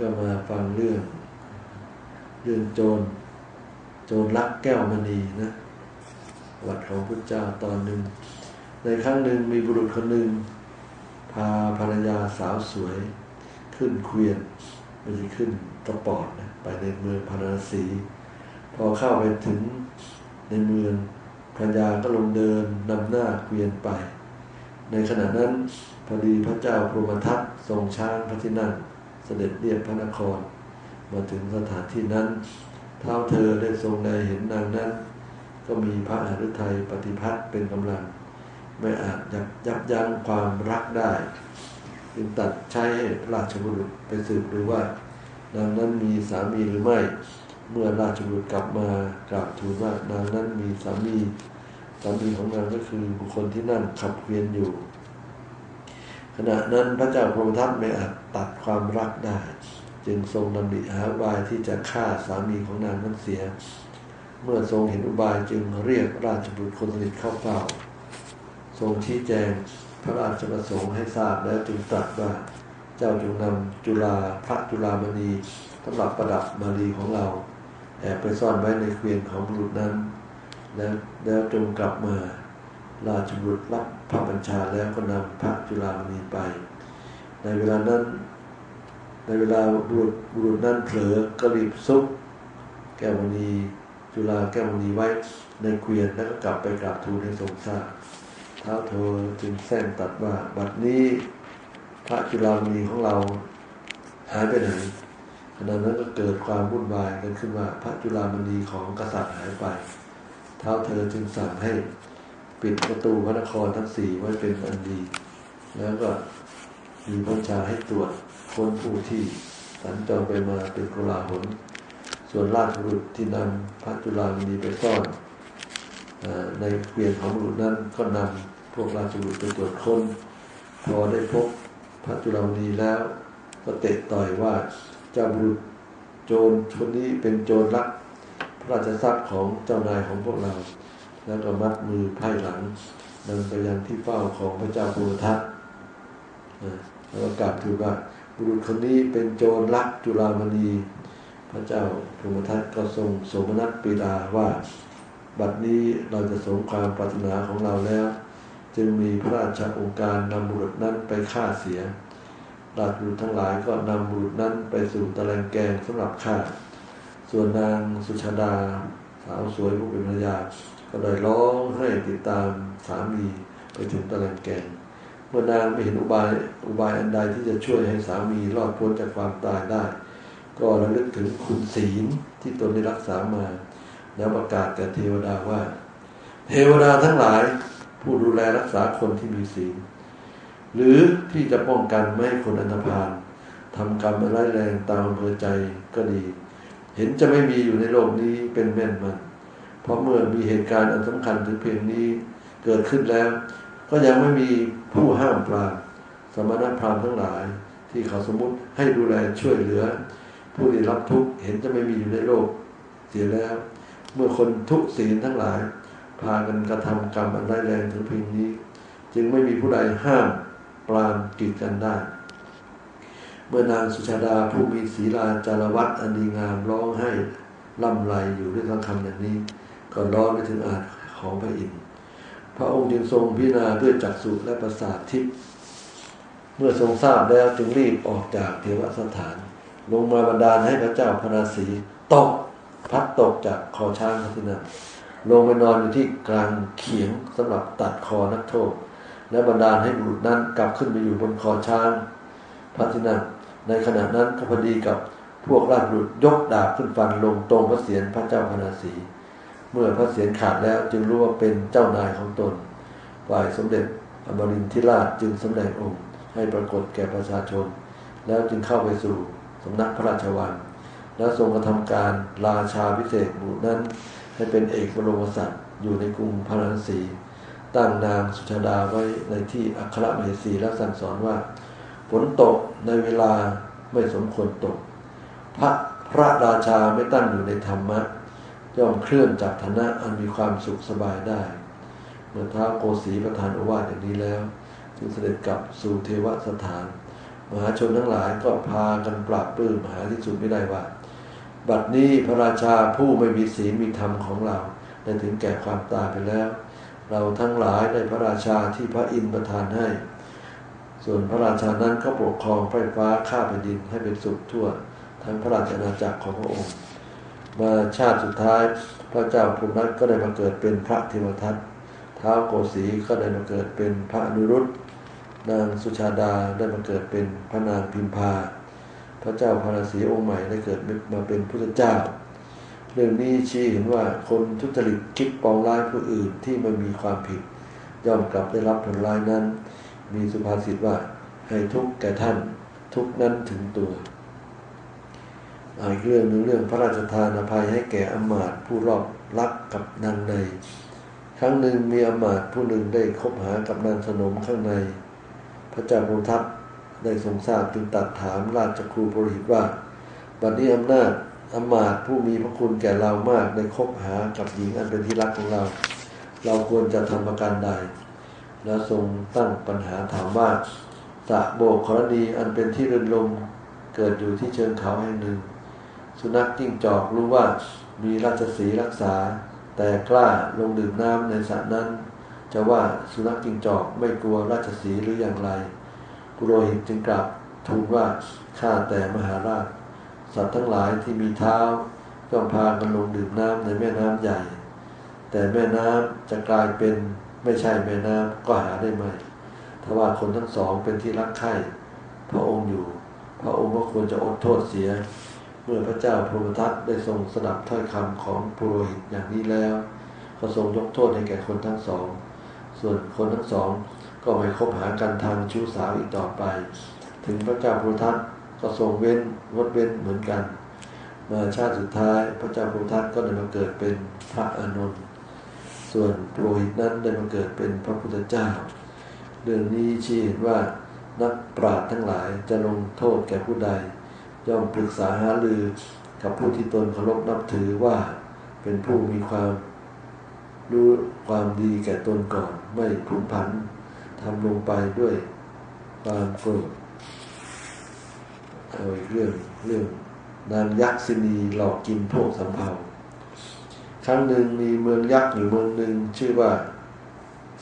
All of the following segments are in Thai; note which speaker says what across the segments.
Speaker 1: ก็มาฟังเรื่อง เรื่องโจร โจรลักแก้วมณีนะวัดของพุทธเจ้าตอนหนึ่ง ในครั้งหนึ่งมีบุรุษคนหนึ่ง พาภรรยาสาวสวย ขึ้นเควียนไม่ใช่ขึ้นกระปอดนะไปในเมืองพาราสี พอเข้าไปถึงในเมืองภรรยาก็ลงเดินนำหน้าเกวียนไป ในขณะนั้นพอดีพระเจ้าพรหมทัตทรงช้างพระที่นั่ง สด็จเรียบพระนคร มาถึงสถานที่นั้น เท้าเธอได้ทรงได้เห็นนางนั้น ก็มีพระอฤทัยปฏิพัทธ์เป็นกำลัง ไม่อาจยับยับยั้งความรักได้ จึงตัดใช้ให้ราชบุรุษไปสืบดูว่านางนั้นมีสามีหรือไม่ เมื่อราชบุรุษกลับมากราบทูลว่านางนั้นมีสามี สามีของนางก็คือบุคคลที่นั่งขับเวียนอยู่ ณะนั้นพระเจ้าพรหมทัตไม่อาจตัดความรักได้ จึงทรงดำริหาวายที่จะฆ่าสามีของนางนั้นเสีย เมื่อทรงเห็นอุบายจึงเรียกราชบุตรคนสนิทเข้าเฝ้า ทรงชี้แจงพระราชประสงค์ให้ทราบแล้วจึงตรัสว่าเจ้าจงนำจุฬาพระจุฬามณีสำหรับประดับมารีของเราแอบไปซ่อนไว้ในเกวียนของบุรุษนั้น แล้วแล้วจงกลับมา ราชบุตรรับพระบัญชาแล้วก็นำพระจุฬามณีไป ในเวลานั้น ในเวลาบุรุษบุรุษนั้นเผลอก็รีบซุก แก้วมณีจุฬาแก้วมณีไว้ในเกวียนแล้วก็กลับไปกราบทูลให้ทรงทราบท้าเธอจึงแซงตัดว่า บัดนี้พระจุฬามณีของเราหายไปไหนขณะนั้นก็เกิดความวุ่นวายกันขึ้นว่าพระจุฬามณีของกษัตริย์หายไปท้าเธอจึงสั่งให้ ปิดประตูพระนครทั้งสี่ไว้เป็นอันดี แล้วก็มีพระชาให้ตรวจค้นผู้ที่สัญจรไปมาเป็นกลาหลส่วนราชบุรุษที่นำพระจุฬามณีไปซ่อนอในเกวียนของบุรุษนั้นก็นำพวกราชบุรุษไปตรวจค้นพอได้พบพระจุฬามณีแล้ว ก็เตะต่อยว่าเจ้าบุรุษโจรคนนี้เป็นโจรลักพระราชทรัพย์ของเจ้านายของพวกเรา แล้วก็มัดมือไพ่หลังนำไปยังที่เฝ้าของพระเจ้าปุรทัตนะแล้วก็กราบทูลว่าบุรุษคนนี้เป็นโจรลักจุฬามณีพระเจ้าพรหมทัตก็ทรงโสมนัสปีดาว่า บัดนี้เราจะสมความปรารถนาของเราแล้ว จึงมีพระราชองค์การนำบุรุษนั้นไปฆ่าเสียราชบุรุษทั้งหลายก็นำบุรุษนั้นไปสู่ตะแลงแกงสำหรับฆ่า ส่วนนางสุชาดา สาวสวยผู้เป็นภรรยา ก็เลยร้องให้ติดตามสามีไปถึงตะแลงแกงเมื่อนางไม่เห็นอุบายอุบายอันใดที่จะช่วยให้สามีรอดพ้นจากความตายได้ ก็ระลึกถึงคุณศีลที่ตนได้รักษามา แล้วประกาศแก่เทวดาว่า เทวดาทั้งหลาย ผู้ดูแลรักษาคนที่มีศีลหรือที่จะป้องกันไม่ให้คนอันธพาลทำกรรมร้ายแรงตามอำเภอใจก็ดี ห็นจะไม่มีอยู่ในโลกนี้เป็นแม่นมัน เพราะเมื่อมีเหตุการณ์อันสำคัญถึงเพียงนี้เกิดขึ้นแล้ว ก็ยังไม่มีผู้ห้ามปรามสมณพราหมณ์ทั้งหลาย ที่เขาสมมติให้ดูแลช่วยเหลือ ผู้ที่รับทุกข์เห็นจะไม่มีอยู่ในโลกเสียแล้ว เมื่อคนทุกศีลทั้งหลาย พากันกระทำกรรมอันร้ายแรงถึงเพียงนี้ จึงไม่มีผู้ใดห้ามปรามกีดกันได้ เมื่อนางสุชาดาผู้มีศีลาจารวัตอันดีงามร้องให้ล่ำไรอยู่ด้วยคำอย่างนี้ ก็ร้องไปถึงอาจของพระอินทร์พระองค์จึงทรงพิจารณาด้วยจักษุและประสาททิพย์เมื่อทรงทราบแล้วจึงรีบออกจากเทวสถาน ลงมาบันดาลให้พระเจ้าพระนาสีตกพัดตกจากคอช้างพระที่นั่งลงไปนอนอยู่ที่กลางเขียงสำหรับตัดคอนักโทษ และบันดาลให้บุรุษนั้นกลับขึ้นไปอยู่บนคอช้างพระที่นั่ง ในขณะนั้นก็พดีกับพวกราชบุตรยกดาบขึ้นฟันลงตรงพระเศียรพระเจ้าพนาสีเมื่อพระเศียรขาดแล้วจึงรู้ว่าเป็นเจ้านายของตนฝ่ายสมเด็จอมรินทิราชจึงสำแดงองค์ ให้ปรากฏแก่ประชาชน แล้วจึงเข้าไปสู่สำนักพระราชวังแล้วทรงกระทำการราชาพิเศษบุตรนั้น ให้เป็นเอกบรมสัตว์อยู่ในกรุงพาราณสีตั้งนางสุชาดาไว้ในที่อัครมเหสีและสั่งสอนว่า ฝนตกในเวลาไม่สมควรตก พระพระราชาไม่ตั้งอยู่ในธรรมะย่อมเคลื่อนจากฐานะอันมีความสุขสบายได้ เมื่อท้าวโกสีประทานอวาทอย่างนี้แล้วจึงเสด็จกลับสู่เทวสถาน มหาชนทั้งหลายก็พากันปราบปลื้มหาที่สุดไม่ได้ว่า บัดนี้พระราชาผู้ไม่มีศีลมีธรรมของเราได้ถึงแก่ความตายไปแล้ว เราทั้งหลายได้พระราชาที่พระอินทร์ประทานให้ ส่วนพระราชานั้นก็ปกครองไฟฟ้าข้าแผ่นดินให้เป็นสุขทั่ว ทั้งพระราชอาณาจักรของพระองค์ มาชาติสุดท้ายพระเจ้าภูมินัทก็ได้มาเกิดเป็นพระเทวทัตท้าวโกสีก็ได้มาเกิดเป็นพระนุรุตนางสุชาดาได้มาเกิดเป็นพระนางพิมพา พระเจ้าพาราสีองค์ใหม่ได้เกิดมาเป็นพุทธเจ้า เรื่องนี้ชี้เห็นว่าคนทุจริตคิดปองร้ายผู้อื่นที่ไม่มีความผิด ย่อมกลับได้รับผลร้ายนั้น มีสุภาษิตว่า ให้ทุกแก่ท่าน ทุกนั้นถึงตัวอีกเรื่องหนึ่งเรื่องพระราชทานอภัยให้แก่อมาตผู้รอบรักกับนางใน ครั้งหนึ่งมีอมาตผู้หนึ่งได้คบหากับนางสนมข้างใน พระเจ้าโพทัตได้ทรงทราบจึงตัดถามราชครูปรหิตว่าบัดนี้อำนาจอมาตผู้มีพระคุณแก่เรามากได้คบหากับหญิงอันเป็นที่รักของเรา เราควรจะทำประการใด แล้วทรงตั้งปัญหาถามว่าสะโบกครณีอันเป็นที่รื่นลมเกิดอยู่ที่เชิงเขาแห่งหนึ่ง สุนัขจิ้งจอกรู้ว่ามีราชสีรักษา แต่กล้าลงดื่มน้ำในสระนั้น จะว่าสุนัขจิ้งจอกไม่กลัวราชสีหรืออย่างไรปุโรหิตจึงกลับทูลว่าข้าแต่มหาราช สัตว์ทั้งหลายที่มีเท้าย่อมพากันลงดื่มน้ำในแม่น้ำใหญ่ แต่แม่น้ำจะกลายเป็น ไม่ใช่แม่น้ำก็หาได้ไหมถ้าว่าคนทั้งสองเป็นที่รักใคร่พระองค์อยู่ พระองค์ก็ควรจะอดโทษเสีย เมื่อพระเจ้าพรหมทัตได้ทรงสดับถ้อยคำของปุโรหิตอย่างนี้แล้วก็ทรงยกโทษให้แก่คนทั้งสอง ส่วนคนทั้งสองก็ไม่คบหากันทางชู้สาวอีกต่อไป ถึงพระเจ้าพรหมทัตก็ทรงเว้นงดเว้นเหมือนกันมาชาติสุดท้ายพระเจ้าพรหมทัตก็ได้มาเกิดเป็นพระอานนท์ ส่วนโปรหิตนั้นได้มาเกิดเป็นพระพุทธเจ้า เรื่องนี้ชี้เห็นว่านักปราชญ์ทั้งหลายจะลงโทษแก่ผู้ใด ย่อมปรึกษาหารือ กับผู้ที่ตนเคารพนับถือว่าเป็นผู้มีความรู้ความดีแก่ตนก่อนไม่ผุนผันทำลงไปด้วยความโกรธเอาอีกเรื่องเรื่องนางยักษินีหลอกกินพวกสำเภา ครั้งหนึ่งมีเมืองยักษ์อยู่เมืองหนึ่งชื่อว่า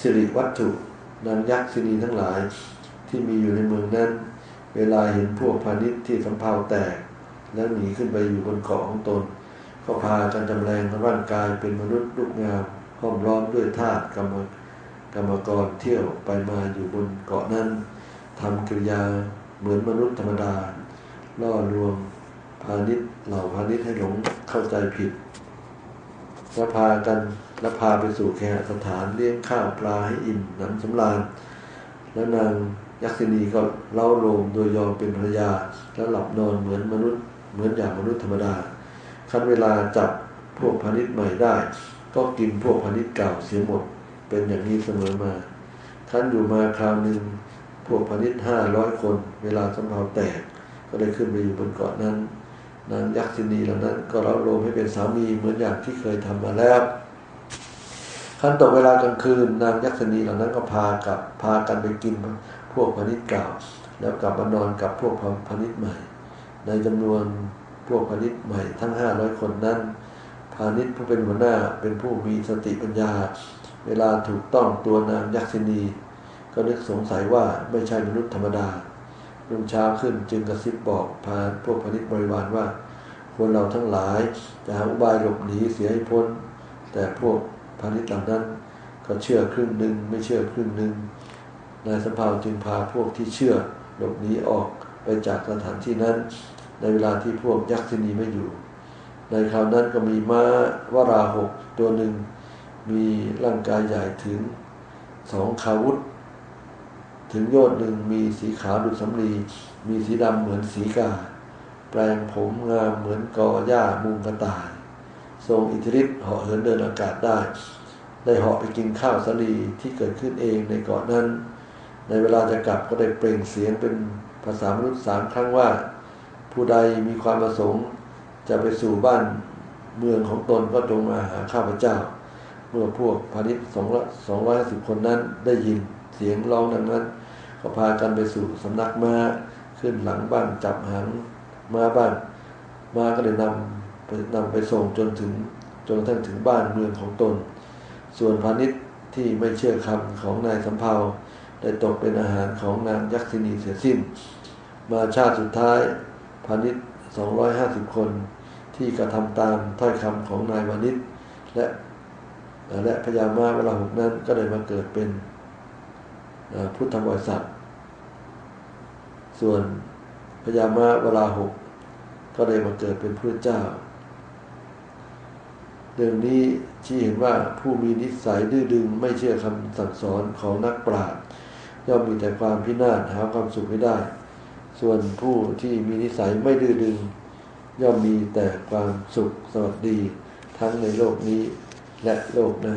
Speaker 1: สิริวัตถุนางยักษินีทั้งหลาย ที่มีอยู่ในเมืองนั้น เวลาเห็นพวกพาณิชย์ที่สำเภาแตก แล้วหนีขึ้นไปอยู่บนเกาะของตน ก็พากันจำแรงร่างกายเป็นมนุษย์รูปงามห้อมล้อมด้วยธาตุกรรมกรรมกรเที่ยวไปมาอยู่บนเกาะนั้นทำกิริยาเหมือนมนุษย์ธรรมดาล่อลวงพาณิชย์เหล่าพาณิชย์ให้หลงเข้าใจผิด แล้วพากันแล้วพาไปสู่แขกสถานเลี้ยงข้าวปลาให้อิ่มน้ำสำราญ แล้วนางยักษินีก็เล่าโลมโดยยอมเป็นภรรยา แล้วหลับนอนเหมือนมนุษย์เหมือนอย่างมนุษย์ธรรมดาคั้นเวลาจับพวกพาณิชย์ใหม่ได้ ก็กินพวกพาณิชย์เก่าเสียหมด เป็นอย่างนี้เสมอมาคันอยู่มาคราวหนึ่งพวกพาณิชย์ห้าร้อยคน เวลาสำเภาแตก ก็ได้ขึ้นไปอยู่บนเกาะนั้น นางยักษินีเหล่านั้นก็รับโลมให้เป็นสามีเหมือนอย่างที่เคยทำมาแล้วขั้นตกเวลากลางคืน นางยักษินีเหล่านั้นก็พากับพากันไปกินพวกพาณิชเก่า แล้วกลับมานอนกับพวกพาณิชใหม่ ในจำนวนพวกพาณิชใหม่ทั้งห้าร้อยคนนั้นพาณิชย์ผู้เป็นหัวหน้าเป็นผู้มีสติปัญญา เวลาถูกต้องตัวนางยักษินี ก็นึกสงสัยว่าไม่ใช่มนุษย์ธรรมดา รุ่งเช้าขึ้นจึงกระซิบบอกพาพวกพนิษบริวารว่าคนเราทั้งหลายจะหาอุบายหลบหนีเสียให้พ้น แต่พวกพาณิชย์เหล่านั้นก็เชื่อครึ่งหนึ่งไม่เชื่อครึ่งหนึ่งนายสภาวจึงพาพวกที่เชื่อหลบหนีออกไปจากสถานที่นั้น ในเวลาที่พวกยักษินีไม่อยู่ ในคราวนั้นก็มีม้าวราหกตัวหนึ่ง มีร่างกายใหญ่ถึงสองคาวุธ ถึงโยดหนึ่งมีสีขาวดุจสำลีมีสีดำเหมือนสีกา แปลงผมงามเหมือนกอหญ้ามุงกระต่าย ทรงอิทธิฤทธิ์เหาะเหินเดินอากาศได้ ได้เหาะไปกินข้าวสลีที่เกิดขึ้นเองในเกาะนั้น ในเวลาจะกลับก็ได้เปล่งเสียงเป็นภาษามนุษย์สามครั้งว่า ผู้ใดมีความประสงค์จะไปสู่บ้านเมืองของตนก็จงมาหาข้าพเจ้า เมื่อพวกพาณิชย์สองสองร้อยสิบคนนั้นได้ยินเสียงร้องดังนั้น ก็พากันไปสู่สำนักมา้าขึ้นหลังบ้านจับหางมาบ้านมาก็เลยนำไปนำไปส่งจนถึงจนกระทั่งถึงบ้านเมืองของตน ส่วนพาณิชย์ที่ไม่เชื่อคำของนายสำเภาได้ตกเป็นอาหารของนางยักษินีเสียสิ้น มาชาติสุดท้ายพาณิชย์250 คน ที่กระทำตามถ้อยคำของนายวานิชและและพญามาเวลาหกนั้นก็ได้มาเกิดเป็นพุทธบริษัท ส่วนพญามาเวลาหกก็ได้มาเกิดเป็นพระเจ้าเรื่องนี้ชี้เห็นว่าผู้มีนิสัยดื้อดึงไม่เชื่อคำสั่งสอนของนักปราชญ์ย่อมมีแต่ความพินาศหาความสุขไม่ได้ ส่วนผู้ที่มีนิสัยไม่ดื้อดึง ย่อมมีแต่ความสุขสวัสดี ทั้งในโลกนี้และโลกหน้า